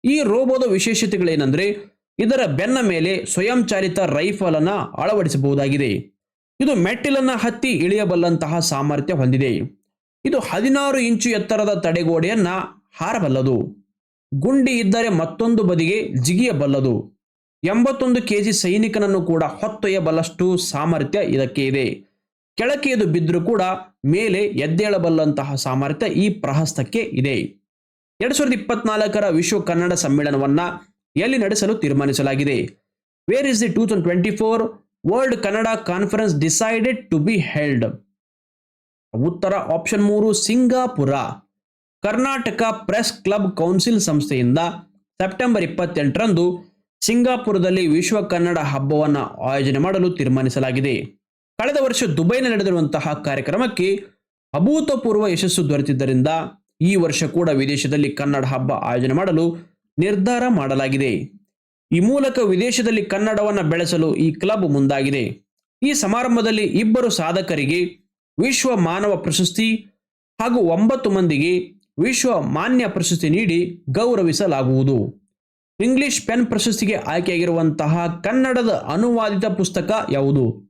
ಈ ರೋಬೋದ ವಿಶೇಷತೆಗಳೇನೆಂದರೆ, ಇದರ ಬೆನ್ನ ಮೇಲೆ ಸ್ವಯಂಚಾಲಿತ ರೈಫಲ್ ಅನ್ನು ಅಳವಡಿಸಬಹುದಾಗಿದೆ. ಇದು ಮೆಟ್ಟಿಲನ್ನು ಹತ್ತಿ ಇಳಿಯಬಲ್ಲಂತಹ ಸಾಮರ್ಥ್ಯ ಹೊಂದಿದೆ. ಇದು ಹದಿನಾರು ಇಂಚು ಎತ್ತರದ ತಡೆಗೋಡೆಯನ್ನ ಹಾರಬಲ್ಲದು. ಗುಂಡಿ ಇದ್ದರೆ ಮತ್ತೊಂದು ಬದಿಗೆ ಜಿಗಿಯಬಲ್ಲದು. ಎಂಬತ್ತೊಂದು ಕೆಜಿ ಸೈನಿಕನನ್ನು ಕೂಡ ಹೊತ್ತೊಯ್ಯಬಲ್ಲಷ್ಟು ಸಾಮರ್ಥ್ಯ ಇದಕ್ಕೆ ಇದೆ. ಕೆಳಕ್ಕೆ ಇದು ಬಿದ್ದರೂ ಕೂಡ ಮೇಲೆ ಎದ್ದೇಳಬಲ್ಲಂತಹ ಸಾಮರ್ಥ್ಯ ಈ ಪ್ರಹಸ್ತಕ್ಕೆ ಇದೆ. ಎರಡ್ ಸಾವಿರದ ಇಪ್ಪತ್ನಾಲ್ಕರ ವಿಶ್ವ ಕನ್ನಡ ಸಮ್ಮೇಳನವನ್ನ ಎಲ್ಲಿ ನಡೆಸಲು ತೀರ್ಮಾನಿಸಲಾಗಿದೆ? Where is the two thousand twenty four world Kannada conference decided to be held ಉತ್ತರ ಆಪ್ಷನ್ ಮೂರು, Singapore. Karnataka press club council ಸಂಸ್ಥೆಯಿಂದ ಸೆಪ್ಟೆಂಬರ್ ಇಪ್ಪತ್ತೆಂಟರಂದು ಸಿಂಗಾಪುರದಲ್ಲಿ ವಿಶ್ವ ಕನ್ನಡ ಹಬ್ಬವನ್ನು ಆಯೋಜನೆ ಮಾಡಲು ತೀರ್ಮಾನಿಸಲಾಗಿದೆ. ಕಳೆದ ವರ್ಷ ದುಬೈನಲ್ಲಿ ನಡೆದಿರುವಂತಹ ಕಾರ್ಯಕ್ರಮಕ್ಕೆ ಅಭೂತಪೂರ್ವ ಯಶಸ್ಸು ದೊರೆತಿದ್ದರಿಂದ ಈ ವರ್ಷ ಕೂಡ ವಿದೇಶದಲ್ಲಿ ಕನ್ನಡ ಹಬ್ಬ ಆಯೋಜನೆ ಮಾಡಲು ನಿರ್ಧಾರ ಮಾಡಲಾಗಿದೆ. ಈ ಮೂಲಕ ವಿದೇಶದಲ್ಲಿ ಕನ್ನಡವನ್ನು ಬೆಳೆಸಲು ಈ ಕ್ಲಬ್ ಮುಂದಾಗಿದೆ. ಈ ಸಮಾರಂಭದಲ್ಲಿ ಇಬ್ಬರು ಸಾಧಕರಿಗೆ ವಿಶ್ವ ಮಾನವ ಪ್ರಶಸ್ತಿ ಹಾಗೂ ಒಂಬತ್ತು ಮಂದಿಗೆ ವಿಶ್ವ ಮಾನ್ಯ ಪ್ರಶಸ್ತಿ ನೀಡಿ ಗೌರವಿಸಲಾಗುವುದು. ಇಂಗ್ಲಿಷ್ ಪೆನ್ ಪ್ರಶಸ್ತಿಗೆ ಆಯ್ಕೆಯಾಗಿರುವಂತಹ ಕನ್ನಡದ ಅನುವಾದಿತ ಪುಸ್ತಕ ಯಾವುದು?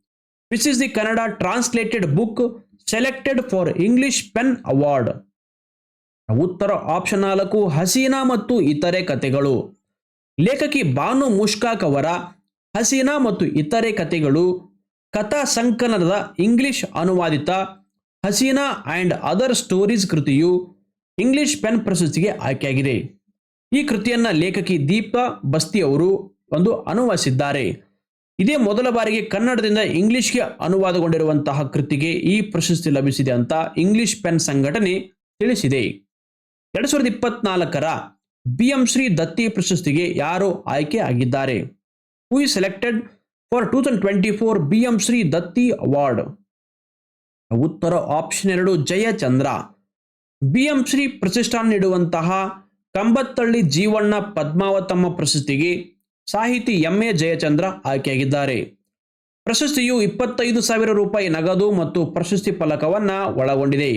Which is the Kannada translated book selected for English pen award ಉತ್ತರ ಆಪ್ಷನ್ ನಾಲ್ಕು, ಹಸೀನಾ ಮತ್ತು ಇತರೆ ಕಥೆಗಳು. ಲೇಖಕಿ ಬಾನು ಮುಷ್ಕಾಕ್ ಅವರ ಹಸೀನಾ ಮತ್ತು ಇತರೆ ಕಥೆಗಳು ಕಥಾ ಸಂಕಲನದ ಇಂಗ್ಲಿಷ್ ಅನುವಾದಿತ ಹಸೀನಾ ಆ್ಯಂಡ್ ಅದರ್ ಸ್ಟೋರೀಸ್ ಕೃತಿಯು ಇಂಗ್ಲಿಷ್ ಪೆನ್ ಪ್ರಶಸ್ತಿಗೆ ಆಯ್ಕೆಯಾಗಿದೆ. ಈ ಕೃತಿಯನ್ನು ಲೇಖಕಿ ದೀಪಾ ಬಸ್ತಿ ಅವರು ಒಂದು ಅನುವಾದಿಸಿದ್ದಾರೆ ಇದೇ ಮೊದಲ ಬಾರಿಗೆ ಕನ್ನಡದಿಂದ ಇಂಗ್ಲಿಷ್ಗೆ ಅನುವಾದಗೊಂಡಿರುವಂತಹ ಕೃತಿಗೆ ಈ ಪ್ರಶಸ್ತಿ ಲಭಿಸಿದೆ ಅಂತ ಇಂಗ್ಲಿಷ್ ಪೆನ್ ಸಂಘಟನೆ ತಿಳಿಸಿದೆ. ಎರಡ್ ಸಾವಿರದ ಇಪ್ಪತ್ನಾಲ್ಕರ ಬಿ ಎಂ ಶ್ರೀ ದತ್ತಿ ಪ್ರಶಸ್ತಿಗೆ ಯಾರು ಆಯ್ಕೆ ಆಗಿದ್ದಾರೆ. Who is selected for two thousand twenty four B M Shri Datti award ಉತ್ತರ ಆಪ್ಷನ್ ಎರಡು, ಜಯಚಂದ್ರ. ಬಿ ಎಂ ಶ್ರೀ ಪ್ರತಿಷ್ಠಾನ ನೀಡುವಂತಹ ಕಂಬತ್ತಳ್ಳಿ ಜೀವಣ್ಣ ಪದ್ಮಾವತಮ್ಮ ಪ್ರಶಸ್ತಿಗೆ ಸಾಹಿತಿ ಎಂಎ ಜಯಚಂದ್ರ ಆಯ್ಕೆಯಾಗಿದ್ದಾರೆ. ಪ್ರಶಸ್ತಿಯು ಇಪ್ಪತ್ತೈದು ಸಾವಿರ ರೂಪಾಯಿ ನಗದು ಮತ್ತು ಪ್ರಶಸ್ತಿ ಫಲಕವನ್ನ ಒಳಗೊಂಡಿದೆ.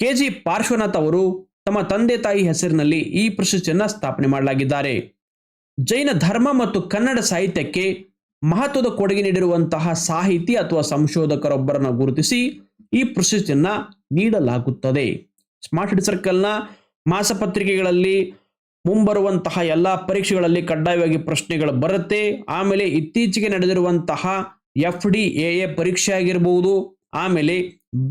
ಕೆಜಿ ಪಾರ್ಶ್ವನಾಥ್ ಅವರು ತಮ್ಮ ತಂದೆ ತಾಯಿ ಹೆಸರಿನಲ್ಲಿ ಈ ಪ್ರಶಸ್ತಿಯನ್ನ ಸ್ಥಾಪನೆ ಮಾಡಲಾಗಿದ್ದಾರೆ. ಜೈನ ಧರ್ಮ ಮತ್ತು ಕನ್ನಡ ಸಾಹಿತ್ಯಕ್ಕೆ ಮಹತ್ವದ ಕೊಡುಗೆ ನೀಡಿರುವಂತಹ ಸಾಹಿತಿ ಅಥವಾ ಸಂಶೋಧಕರೊಬ್ಬರನ್ನು ಗುರುತಿಸಿ ಈ ಪ್ರಶಸ್ತಿಯನ್ನ ನೀಡಲಾಗುತ್ತದೆ. ಸ್ಮಾರ್ಟ್ ಸರ್ಕಲ್ನ ಮಾಸಪತ್ರಿಕೆಗಳಲ್ಲಿ ಮುಂಬರುವಂತಹ ಎಲ್ಲ ಪರೀಕ್ಷೆಗಳಲ್ಲಿ ಕಡ್ಡಾಯವಾಗಿ ಪ್ರಶ್ನೆಗಳು ಬರುತ್ತೆ. ಆಮೇಲೆ ಇತ್ತೀಚೆಗೆ ನಡೆದಿರುವಂತಹ ಎಫ್ ಡಿ ಎ ಎ ಪರೀಕ್ಷೆ ಆಗಿರಬಹುದು ಆಮೇಲೆ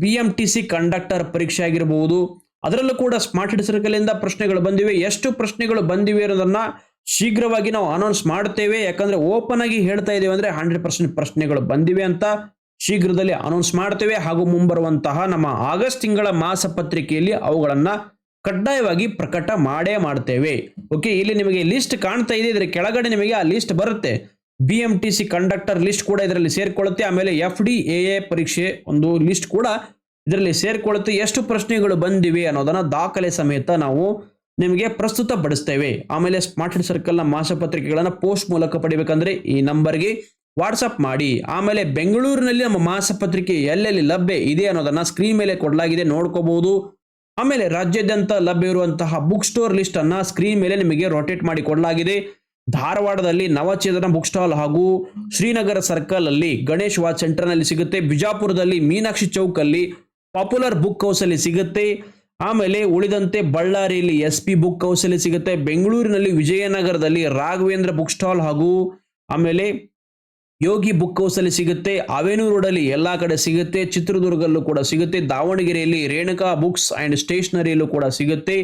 B M T C conductor ಪರೀಕ್ಷೆ ಆಗಿರಬಹುದು ಅದರಲ್ಲೂ ಕೂಡ ಸ್ಮಾರ್ಟ್ ಹಿಡ್ ಸರ್ಕಲ್ ಪ್ರಶ್ನೆಗಳು ಬಂದಿವೆ. ಎಷ್ಟು ಪ್ರಶ್ನೆಗಳು ಬಂದಿವೆ ಅನ್ನೋದನ್ನ ಶೀಘ್ರವಾಗಿ ನಾವು ಅನೌನ್ಸ್ ಮಾಡ್ತೇವೆ ಯಾಕಂದ್ರೆ ಓಪನ್ ಆಗಿ ಹೇಳ್ತಾ ಇದ್ದೇವೆ ಅಂದ್ರೆ ಹಂಡ್ರೆಡ್ ಪರ್ಸೆಂಟ್ ಪ್ರಶ್ನೆಗಳು ಬಂದಿವೆ ಅಂತ ಶೀಘ್ರದಲ್ಲಿ ಅನೌನ್ಸ್ ಮಾಡ್ತೇವೆ ಹಾಗೂ ಮುಂಬರುವಂತಹ ನಮ್ಮ ಆಗಸ್ಟ್ ತಿಂಗಳ ಮಾಸ ಪತ್ರಿಕೆಯಲ್ಲಿ ಅವುಗಳನ್ನ ಕಡ್ಡಾಯವಾಗಿ ಪ್ರಕಟ ಮಾಡೇ ಮಾಡ್ತೇವೆ. ಓಕೆ ಇಲ್ಲಿ ನಿಮಗೆ ಲಿಸ್ಟ್ ಕಾಣ್ತಾ ಇದೆ, ಇದರ ಕೆಳಗಡೆ ನಿಮಗೆ ಆ ಲಿಸ್ಟ್ ಬರುತ್ತೆ. B M T C conductor list ಕೂಡ ಇದರಲ್ಲಿ ಸೇರ್ಕೊಳ್ಳುತ್ತೆ, ಆಮೇಲೆ ಎಫ್ ಡಿ ಎ ಎ ಪರೀಕ್ಷೆ ಒಂದು ಲಿಸ್ಟ್ ಕೂಡ ಇದರಲ್ಲಿ ಸೇರ್ಕೊಳ್ಳುತ್ತೆ. ಎಷ್ಟು ಪ್ರಶ್ನೆಗಳು ಬಂದಿವೆ ಅನ್ನೋದನ್ನ ದಾಖಲೆ ಸಮೇತ ನಾವು ನಿಮಗೆ ಪ್ರಸ್ತುತ ಪಡಿಸ್ತೇವೆ ಆಮೇಲೆ ಸ್ಮಾರ್ಟ್ ಸರ್ಕಲ್ನ ಮಾಸಪತ್ರಿಕೆಗಳನ್ನು ಪೋಸ್ಟ್ ಮೂಲಕ ಪಡಿಬೇಕಂದ್ರೆ ಈ ನಂಬರ್ಗೆ ವಾಟ್ಸಪ್ ಮಾಡಿ. ಆಮೇಲೆ ಬೆಂಗಳೂರಿನಲ್ಲಿ ನಮ್ಮ ಮಾಸಪತ್ರಿಕೆ ಎಲ್ಲೆಲ್ಲಿ ಲಭ್ಯ ಇದೆ ಅನ್ನೋದನ್ನ ಸ್ಕ್ರೀನ್ ಮೇಲೆ ಕೊಡಲಾಗಿದೆ ನೋಡ್ಕೋಬಹುದು ಆಮೇಲೆ ರಾಜ್ಯಾದ್ಯಂತ ಲಭ್ಯ ಇರುವಂತಹ ಬುಕ್ ಸ್ಟೋರ್ ಲಿಸ್ಟ್ ಅನ್ನ ಸ್ಕ್ರೀನ್ ಮೇಲೆ ನಿಮಗೆ ರೊಟೇಟ್ ಮಾಡಿ ಕೊಡಲಾಗಿದೆ. ಧಾರವಾಡದಲ್ಲಿ ನವಚೇತನ ಬುಕ್ ಸ್ಟಾಲ್ ಹಾಗೂ ಶ್ರೀನಗರ ಸರ್ಕಲ್ ಅಲ್ಲಿ ಗಣೇಶ್ ವಾಚ್ ಸೆಂಟರ್ನಲ್ಲಿ ಸಿಗುತ್ತೆ. ಬಿಜಾಪುರದಲ್ಲಿ ಮೀನಾಕ್ಷಿ ಚೌಕ್ ಅಲ್ಲಿ ಪಾಪ್ಯುಲರ್ ಬುಕ್ ಹೌಸ್ ಅಲ್ಲಿ ಸಿಗುತ್ತೆ. ಆಮೇಲೆ ಉಳಿದಂತೆ ಬಳ್ಳಾರಿಯಲ್ಲಿ ಎಸ್ ಪಿ ಬುಕ್ ಹೌಸ್ ಅಲ್ಲಿ ಸಿಗುತ್ತೆ. ಬೆಂಗಳೂರಿನಲ್ಲಿ ವಿಜಯನಗರದಲ್ಲಿ ರಾಘವೇಂದ್ರ ಬುಕ್ ಸ್ಟಾಲ್ ಹಾಗೂ ಆಮೇಲೆ ಯೋಗಿ ಬುಕ್ ಹೌಸಲ್ಲಿ ಸಿಗುತ್ತೆ ಅವೆನೂ ರೋಡಲ್ಲಿ ಎಲ್ಲಾ ಕಡೆ ಸಿಗುತ್ತೆ, ಚಿತ್ರದುರ್ಗಲ್ಲೂ ಕೂಡ ಸಿಗುತ್ತೆ, ದಾವಣಗೆರೆಯಲ್ಲಿ ರೇಣುಕಾ ಬುಕ್ಸ್ ಅಂಡ್ ಸ್ಟೇಷನರಿಯಲ್ಲೂ ಕೂಡ ಸಿಗುತ್ತೆ.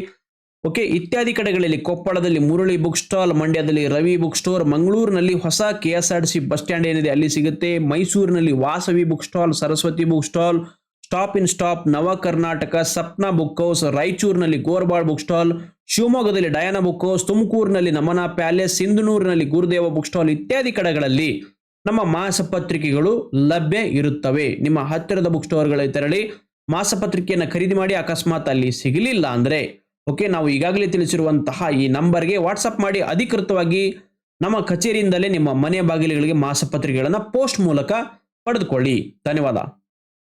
ಓಕೆ ಇತ್ಯಾದಿ ಕಡೆಗಳಲ್ಲಿ ಕೊಪ್ಪಳದಲ್ಲಿ ಮುರಳಿ ಬುಕ್ ಸ್ಟಾಲ್ ಮಂಡ್ಯದಲ್ಲಿ ರವಿ ಬುಕ್ ಸ್ಟೋರ್ ಮಂಗಳೂರಿನಲ್ಲಿ ಹೊಸ K S R T C stand ಏನಿದೆ ಅಲ್ಲಿ ಸಿಗುತ್ತೆ, ಮೈಸೂರಿನಲ್ಲಿ Vasavi book stall Saraswati book stall stop in stop Nava Karnataka, Sapna book house ರಾಯಚೂರಿನಲ್ಲಿ ಗೋರ್ಬಾಳ್ ಬುಕ್ ಸ್ಟಾಲ್ ಶಿವಮೊಗ್ಗದಲ್ಲಿ ಡಯಾನ ಬುಕ್ ಹೌಸ್ ತುಮಕೂರಿನಲ್ಲಿ ನಮನ ಪ್ಯಾಲೇಸ್ ಸಿಂಧನೂರಿನಲ್ಲಿ ಗುರುದೇವ ಬುಕ್ ಸ್ಟಾಲ್ ಇತ್ಯಾದಿ ಕಡೆಗಳಲ್ಲಿ ನಮ್ಮ ಮಾಸಪತ್ರಿಕೆಗಳು ಲಭ್ಯ ಇರುತ್ತವೆ. ನಿಮ್ಮ ಹತ್ತಿರದ ಬುಕ್ ಸ್ಟೋರ್ಗಳಿಗೆ ತೆರಳಿ ಮಾಸಪತ್ರಿಕೆಯನ್ನು ಖರೀದಿ ಮಾಡಿ ಅಕಸ್ಮಾತ್ ಅಲ್ಲಿ ಸಿಗಲಿಲ್ಲ ಅಂದರೆ, ಓಕೆ, ನಾವು ಈಗಾಗಲೇ ತಿಳಿಸಿರುವಂತಹ ಈ ನಂಬರ್ಗೆ ವಾಟ್ಸಪ್ ಮಾಡಿ ಅಧಿಕೃತವಾಗಿ ನಮ್ಮ ಕಚೇರಿಯಿಂದಲೇ ನಿಮ್ಮ ಮನೆ ಬಾಗಿಲುಗಳಿಗೆ ಮಾಸಪತ್ರಿಕೆಗಳನ್ನು ಪೋಸ್ಟ್ ಮೂಲಕ ಪಡೆದುಕೊಳ್ಳಿ. ಧನ್ಯವಾದ.